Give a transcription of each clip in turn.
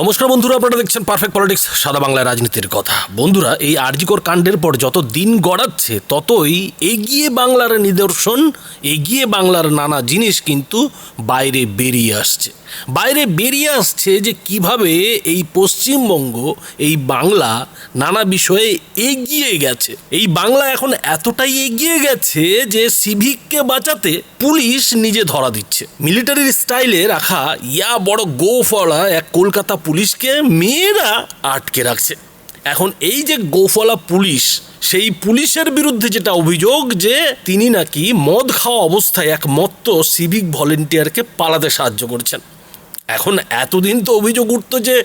নমস্কার বন্ধুরা, আপনারা দেখছেন পারফেক্ট পলিটিক্স সাদা বাংলায় রাজনীতির কথা। বন্ধুরা, এই আরজিকর কাণ্ডের পর যত দিন গড়াচ্ছে, ততই এগিয়ে বাংলার নিদর্শন, এগিয়ে বাংলার নানা জিনিস কিন্তু বাইরে বেরিয়ে আসছে। বাইরে বেরিয়ে আসছে যে কীভাবে এই পশ্চিমবঙ্গ, এই বাংলা নানা বিষয়ে এগিয়ে গেছে। এই বাংলা এখন এতটাই এগিয়ে গেছে যে সিভিককে বাঁচাতে পুলিশ নিজে ধরা দিচ্ছে। মিলিটারির স্টাইলে রাখা ইয়া বড় গোফলা এক কলকাতা পুলিশকে মেয়েরা আটকে রাখছে। এখন এই যে গোফলা পুলিশ, সেই পুলিশের বিরুদ্ধে যেটা অভিযোগ যে তিনি নাকি মদ খাওয়া অবস্থায় এক মত্ত সিভিক ভলেন্টিয়ারকে পালাতে সাহায্য করছেন। এখন এতদিন তো অভিযোগ উঠত যে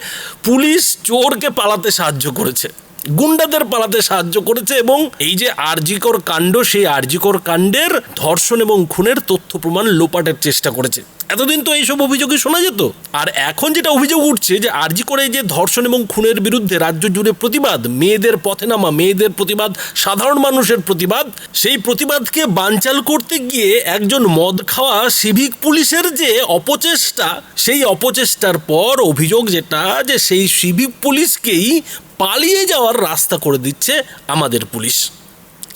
পুলিশ চোরকে পালাতে সাহায্য করেছে। গুন্ডাদের পালাতে সাহায্য করেছে এবং এই যে আরজিকর কাণ্ড, সেই আরজিকর কাণ্ডের ধর্ষণ এবং খুনের তথ্য প্রমাণ লোপাটের চেষ্টা করেছে। এতদিন তো এইসব অভিযোগই শোনা যেত। আর এখন যেটা অভিযোগ উঠছে যে আরজি করে যে ধর্ষণ এবং খুনের বিরুদ্ধে রাজ্য জুড়ে প্রতিবাদ, মেয়েদের পথে নামা, মেয়েদের প্রতিবাদ, সাধারণ মানুষের প্রতিবাদ, সেই প্রতিবাদকে বানচাল করতে গিয়ে একজন মদ খাওয়া সিভিক পুলিশের যে অপচেষ্টা, সেই অপচেষ্টার পর অভিযোগ যেটা যে সেই সিভিক পুলিশকেই পালিয়ে যাওয়ার রাস্তা করে দিচ্ছে আমাদের পুলিশ।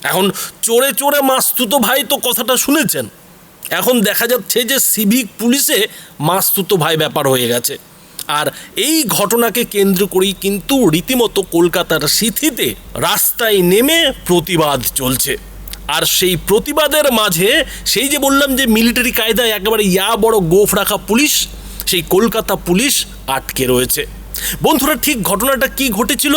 এখন চোরে চোরে মাস্তুতো ভাই তো কথাটা শুনেছেন। এখন দেখা যাচ্ছে যে সিভিক পুলিশে মাস্তুতো ভাই ব্যাপার হয়ে গেছে। আর এই ঘটনাকে কেন্দ্র করেই কিন্তু রীতিমতো কলকাতার সিথিতে রাস্তায় নেমে প্রতিবাদ চলছে। আর সেই প্রতিবাদের মাঝে সেই যে বললাম যে মিলিটারি কায়দায় একেবারে ইয়া বড় গোফ রাখা পুলিশ, সেই কলকাতা পুলিশ আটকে রয়েছে। বন্ধুরা, ঠিক ঘটনাটা কি ঘটেছিল?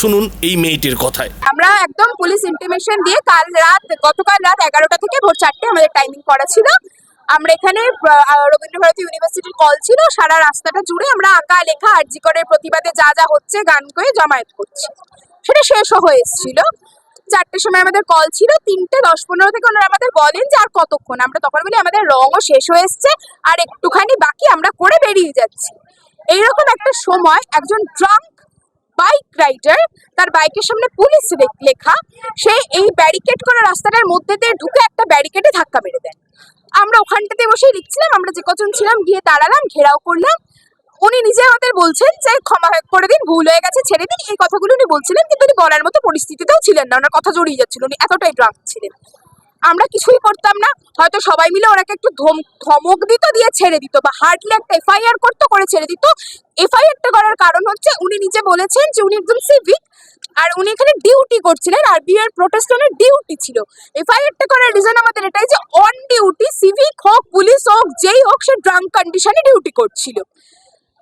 শুনুন এই মেয়েটির কথায়। আমরা একদম পুলিশ ইন্টিমেশন দিয়ে কাল রাত, গতকাল রাত এগারোটা থেকে ভোর চারটে আমাদের টাইমিং করা ছিল। আমরা এখানে রবীন্দ্রভারতী ইউনিভার্সিটির কল ছিল। সারা রাস্তাটা জুড়ে আমরা আঁকা, লেখা, আর্জি করে প্রতিবাদে যা যা হচ্ছে, গান করে জমায়েত করছি। সেটা শেষও হয়ে এসেছিল। চারটের সময় আমাদের কল ছিল, তিনটে দশ পনেরো থেকে ওনারা আমাদের বলেন যে আর কতক্ষণ। আমরা তখন বলি, আমাদের রঙও শেষ হয়ে এসছে, আর একটুখানি বাকি আমরা করে বেরিয়ে যাচ্ছি। এইরকম একটা সময় একজন ড্রাঙ্ক বাইক রাইডার তার বাইকের সামনে পুলিশ লেখা, সে এই ব্যারিকেড করা রাস্তাটার মধ্যে দিয়ে ঢুকে একটা ব্যারিকেডে ধাক্কা মেরে দেন আমরা ওখানটাতে বসেই লিখছিলাম আমরা যে কজন ছিলাম, গিয়ে দাঁড়ালাম, ঘেরাও করলাম। উনি নিজে আমাদের বলছেন যে, ক্ষমা করে দিন, ভুল হয়ে গেছে, ছেড়ে দিন। এই কথাগুলো উনি বলছিলেন, কিন্তু উনি বলার মতো পরিস্থিতিতেও ছিলেন না, ওনার কথা জড়িয়ে যাচ্ছিল। উনি এতটাই ড্রাঙ্ক ছিলেন। আমরা কিছুই করতাম না। হয়তো সবাই মিলে ওনাকে একটু ধম- ধমক দিত, দিয়ে ছেড়ে দিত বা হার্ডলি একটা এফআইআর করতো, করে ছেড়ে দিত। এফআইআরটা করার কারণ হচ্ছে উনি নিজে বলেছেন যে উনি একজন সিভিক আর উনি এখানে ডিউটি করছিলেন। আর বিয়ের প্রোটেস্টনের ডিউটি ছিল। এফআইআরটা করার রিজন আমাদের এটাই যে অন ডিউটি সিভিক হোক পুলিশ হোক, যেই হোক, সে ড্রাঙ্ক কন্ডিশনে ডিউটি করছিল।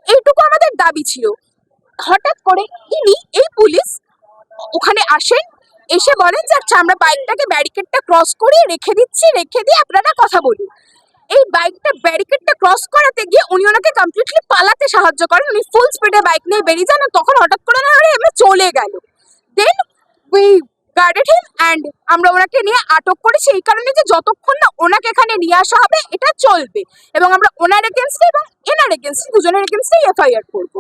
এইটুকু আমাদের দাবি ছিল। হঠাৎ করে ইনি এই পুলিশ ওখানে আসেন এসে বলেন যে আচ্ছা আমরা বাইকটাকে ব্যারিকেডটা ক্রস করে রেখে দিচ্ছি, রেখে দিয়ে আপনারা কথা বলুন। এই বাইকটা ব্যারিকেডটা ক্রস করাতে গিয়ে উনি ওনাকে কমপ্লিটলি পালাতে সাহায্য করেন। উনি ফুল স্পিডে বাইক নিয়ে বেরিয়ে যান তখন হঠাৎ করে না আরে এমনি চলে গেল। Then we guarded him and আমরা ওনাকে নিয়ে আটক করেছি এই কারণে যে, যতক্ষণ না ওনাকে এখানে নিয়ে আসা হবে, এটা চলবে। এবং আমরা ওনার এগেনস্টে এবং এনার এগেনস্টে দুজনের এগেনস্টেই এফআইআর করব।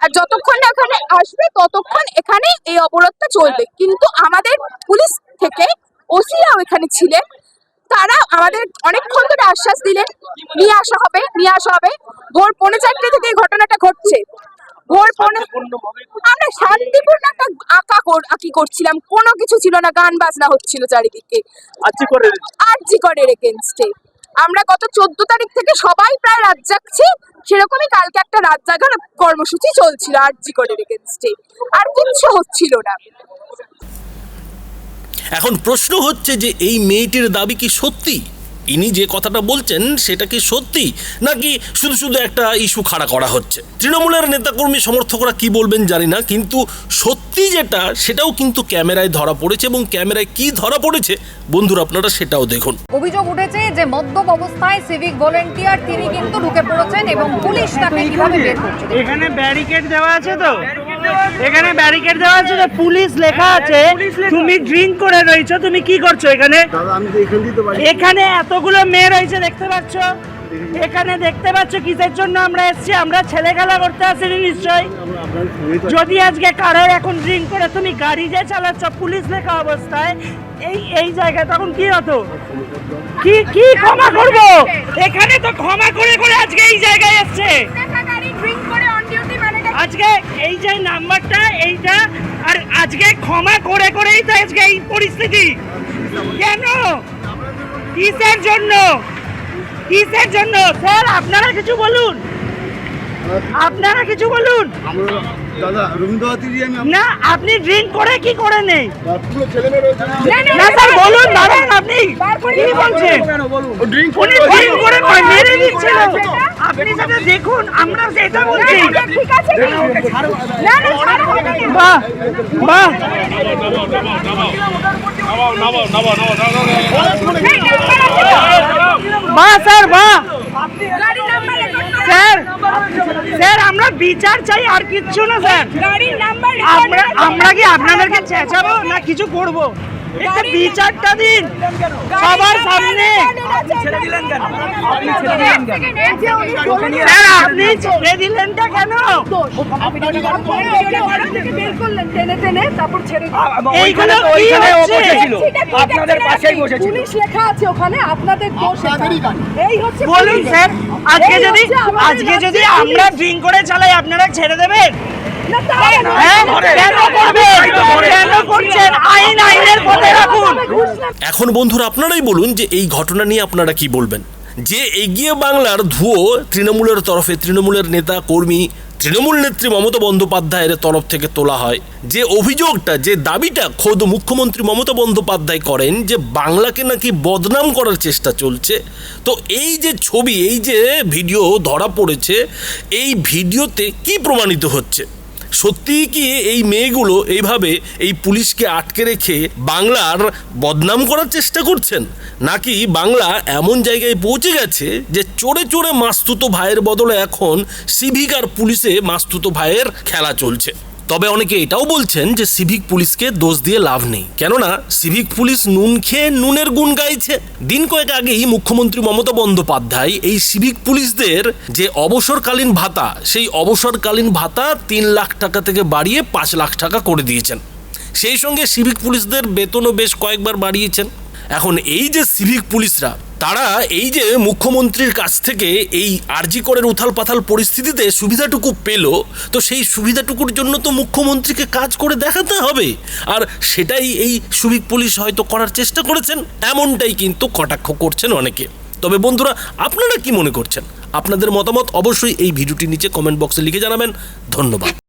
আর যতক্ষণ না এখানে আসবে ততক্ষণ এখানে এই অবরোধটা চলবে। কিন্তু আমাদের পুলিশ থেকে ওসিরাও এখানে ছিলেন। তারা আমাদের অনেকক্ষণ ধরে আশ্বাস দিলেন নিয়ে আসা হবে নিয়ে আসা হবে। ভোর পৌনে চারটে থেকে এই ঘটনাটা ঘটছে। ভোর পৌনে আমরা শান্তিপূর্ণ একটা আঁকা কর- আঁকি করছিলাম। কোনো কিছু ছিল না গান বাজনা হচ্ছিল চারিদিকে। আচ্ছা করে আরজি করের এগেনস্টে আমরা গত চোদ্দ তারিখ থেকে সবাই প্রায় রাত জাগছি। সেরকমই কালকে একটা রাত জাগার কর্মসূচি চলছিল আর জি করের এগেনস্টে আর কিচ্ছু হচ্ছিল না। এখন প্রশ্ন হচ্ছে যে এই মেয়েটির দাবি কি সত্যি? ইনি যে কথাটা বলছেন সেটা কি সত্যি? নাকি শুধু শুধু একটা ইস্যু খাড়া করা হচ্ছে? তৃণমূলের নেতাকর্মী সমর্থকরা কি বলবেন জানি না কিন্তু সত্যি যেটা সেটাও কিন্তু ক্যামেরায় ধরা পড়েছে এবং ক্যামেরায় কি ধরা পড়েছে বন্ধুরা আপনারা সেটাও দেখুন। অভিযোগ উঠেছে যে মদ্যপ অবস্থায় সিভিক ভলেন্টিয়ার তিনি কিন্তু ঢুকে পড়েছেন এবং পুলিশ তাকে কীভাবে বের করছে? এখানে ব্যারিকেড দেওয়া আছে তো। এখানে ব্যারিকেড দেওয়া আছে তো পুলিশ লেখা আছে তুমি ড্রিঙ্ক করে রয়েছো তুমি কি করছ এখানে? দাদা আমি তো এখান এতগুলো মেয়ে রয়েছে দেখতে পাচ্ছ? এখানে দেখতে পাচ্ছ কিসের জন্য আমরা এসেছি? আমরা ছেলে খেলা করতে আসিনি তো যদি আজকে কারোর এখন ড্রিঙ্ক করে তুমি গাড়ি যে চালাচ্ছ পুলিশ লেখা অবস্থায় এই এই জায়গায় তখন কি হতো? কি কি ক্ষমা করব? এখানে তো ক্ষমা করে করে আজকে এই জায়গায় এসছে। আজকে এই যে নাম্বারটা, এইটা, আর আজকে ক্ষমা করে করেই তো আজকে এই পরিস্থিতি। কেন? কিসের জন্য? কিসের জন্য? স্যার, আপনারা কিছু বলুন। আপনারা কিছু বলুন আমরা দাদা রবীন্দ্রনাথ দিয়ে আমি না আপনি ড্রিঙ্ক করে কি করে নেই না স্যার বলুন দাঁড়ান আপনি কি বলছেন উনি ড্রিঙ্ক করে নয়, মেরে দিচ্ছিল আপনি সেটা দেখুন আমরা সেটা বলছি ঠিক আছে না না ছাড়ো হবে না। বাহ বাহ এই নাম্বার আছে তো? বাহ স্যার বাহ স্যার স্যার আমরা বিচার চাই আর কিচ্ছু না স্যার। আমরা আমরা কি আপনাদেরকে চেঁচাবো না কিছু করব? বিচারটা দিন। সবার সামনে। আপনি ছেড়ে দিলেনটা কেন? এইগুলো আপনাদের পাশেই বসেছিল। পুলিশ লেখা আছে ওখানে আপনাদের দোষ এটা। আপনাদেরই গাড়ি। এই হচ্ছে বলুন স্যার আজকে যদি আজকে যদি আমরা ড্রিঙ্ক করে চালাই আপনারা ছেড়ে দেবেন? এখন বন্ধুরা আপনারাই বলুন যে এই ঘটনা নিয়ে আপনারা কি বলবেন? যে এগিয়ে বাংলার ধুয়ো তৃণমূলের তরফে তৃণমূলের নেতা, কর্মী, তৃণমূল নেত্রী মমতা বন্দ্যোপাধ্যায়ের তরফ থেকে তোলা হয়। যে অভিযোগটা, যে দাবিটা খোদ মুখ্যমন্ত্রী মমতা বন্দ্যোপাধ্যায় করেন যে বাংলাকে নাকি বদনাম করার চেষ্টা চলছে। তো এই যে ছবি, এই যে ভিডিও ধরা পড়েছে, এই ভিডিওতে কি প্রমাণিত হচ্ছে? সত্যিই কি এই মেয়েগুলো এইভাবে এই পুলিশকে আটকে রেখে বাংলার বদনাম করার চেষ্টা করছেন? নাকি বাংলা এমন জায়গায় পৌঁছে গেছে যে চোরে চোরে মাস্তুতো ভাইয়ের বদলে এখন সিভিক আর পুলিশে মাস্তুতো ভাইয়ের খেলা চলছে? তবে অনেকে এটাও বলছেন যে সিভিক পুলিশকে দোষ দিয়ে লাভ নেই। কেননা সিভিক পুলিশ নুন খেয়ে নুনের গুণ গাইছে। দিন কয়েক আগেই মুখ্যমন্ত্রী মমতা বন্দ্যোপাধ্যায় এই সিভিক পুলিশদের যে অবসরকালীন ভাতা, সেই অবসরকালীন ভাতা তিন লাখ টাকা থেকে বাড়িয়ে পাঁচ লাখ টাকা করে দিয়েছেন। সেই সঙ্গে সিভিক পুলিশদের বেতনও বেশ কয়েকবার বাড়িয়েছেন। এখন এই যে সিভিক পুলিশরা তারা এই যে মুখ্যমন্ত্রীর কাছ থেকে এই আরজি করের উথাল পাথাল পরিস্থিতিতে সুবিধাটুকু পেল, তো সেই সুবিধাটুকুর জন্য তো মুখ্যমন্ত্রীকে কাজ করে দেখাতে হবে। আর সেটাই এই সুভিক পুলিশ হয়তো করার চেষ্টা করেছেন, এমনটাই কিন্তু কটাক্ষ করছেন অনেকে। তবে বন্ধুরা, আপনারা কি মনে করছেন? আপনাদের মতামত অবশ্যই এই ভিডিওটির নিচে কমেন্ট বক্সে লিখে জানাবেন। ধন্যবাদ।